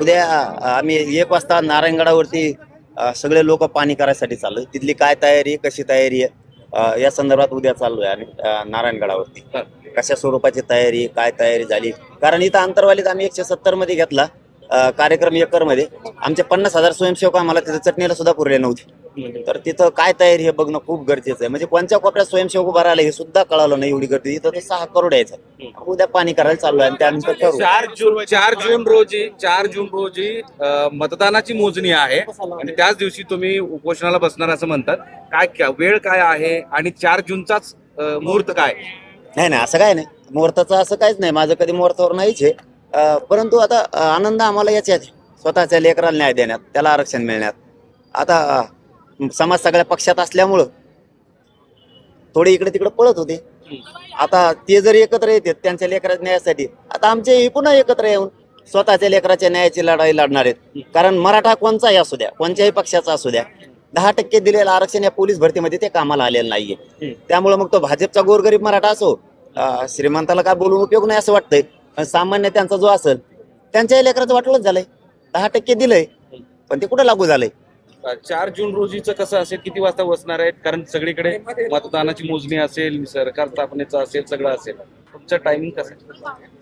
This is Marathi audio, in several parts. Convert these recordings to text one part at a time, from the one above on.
उद्या आम्ही एक वाजता नारायणगडावरती सगळे लोक पाणी करायसाठी चाललोय. तिथली काय तयारी कशी तयारी आहे या संदर्भात उद्या चाललोय आम्ही अ, नारायणगडावरती. कशा स्वरूपाची तयारी काय तयारी झाली? कारण इथं अंतरवालीत आम्ही एकशे सत्तरमध्ये घेतला कार्यक्रम एकरमध्ये आमचे पन्नास हजार स्वयंसेवक आम्हाला तिथे चटणीला सुद्धा पुरले नव्हते. तर तिथं काय तयारी हे बघणं खूप गरजेचं आहे. म्हणजे कोणत्या कोपऱ्यात स्वयंसेवक उभा राहिला हे सुद्धा कळालं नाही एवढी गर्दी. इथं तर सहा करोड यायचं. उद्या पाणी करायला चाललोय आणि त्यानंतर ठरवू चार जून चार जून रोजी चार जून रोजी अ, मतदानाची मोजणी आहे. आणि त्याच दिवशी तुम्ही उपोषणाला बसणार असं म्हणतात. काय क्या- वेळ काय आहे आणि चार जूनचाच अ, मुहूर्त काय? नाही नाही असं काय नाही. मुहूर्ताचं असं काहीच नाही. माझं कधी मुहूर्तावर नाहीच आहे. अं, परंतु आता अं, आनंद आम्हाला याच्यात आहे. स्वतःच्या लेकराला न्याय देण्यात त्याला आरक्षण मिळण्यात. आता अं, समाज सगळ्या पक्षात असल्यामुळं थोडे इकडे तिकडे पळत होते. आता ते जर एकत्र येतात त्यांच्या लेकराच्या न्यायासाठी. आता आमचे हे पुन्हा एकत्र येऊन स्वतःच्या लेकराच्या न्यायाची लढाई लढणार आहेत. कारण मराठा कोणचाही असू द्या कोणत्याही पक्षाचा असू द्या दहा टक्के दिलेलं आरक्षण या पोलीस भरतीमध्ये ते कामाला आलेलं नाहीये. त्यामुळे मग तो भाजपचा गोरगरीब मराठा असो श्रीमंताला काय बोलून उपयोग नाही असं वाटतंय. पण सामान्य त्यांचा जो असेल त्यांच्याही लेकराचं वाटलंच झालंय. दहा टक्के दिलंय पण ते कुठं लागू झालंय? चार जून रोजीचं कसं असेल किती वाजता बसणार आहेत? कारण सगळीकडे मतदानाची मोजणी असेल सरकार स्थापनेचं असेल सगळं असेल. तुमचं टायमिंग कसं?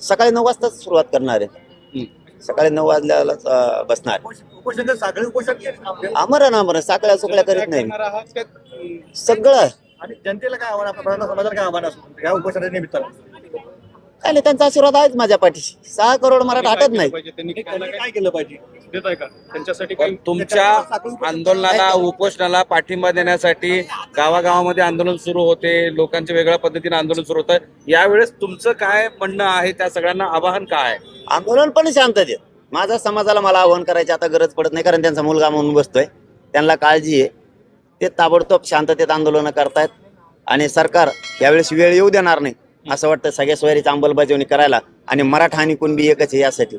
सकाळी नऊ वाजताच सुरुवात करणार आहे. हम्म. सकाळी नऊ वाजल्यालाच अं, बसणार. आमरण आमरण. साकळ्या सुकळ्या करीत नाही. सगळं आणि जनतेला काय आव्हान समाजाला काय आव्हान असतं? या उपोषणाच्या निमित्तानं. काय नाही त्यांचा आशीर्वाद आहेच माझ्या पाठीशी. सहा करोड मराठा हटत नाही त्यांनी काय केलं पाहिजे? देत आहे का? त्यांच्यासाठी पण तुमच्या आंदोलनाला उपोषणाला पाठिंबा देण्यासाठी गावागावामध्ये आंदोलन सुरू होते. लोकांच्या वेगळ्या पद्धतीने आंदोलन सुरू होतं. यावेळेस तुमचं काय म्हणणं आहे? त्या सगळ्यांना आवाहन काय आहे? आंदोलन पण शांततेत माझ्या समाजाला मला आव्हान करायची आता गरज पडत नाही कारण त्यांचा मुलगा म्हणून बसतोय. त्यांना काळजी आहे. ते ताबडतोब शांततेत आंदोलन करतायत. आणि सरकार यावेळेस वेळ येऊ देणार नाही. असं वाटतं सगळ्या सोयरीचा अंमलबजावणी करायला आणि मराठा आणि कुणबी एकच आहे यासाठी.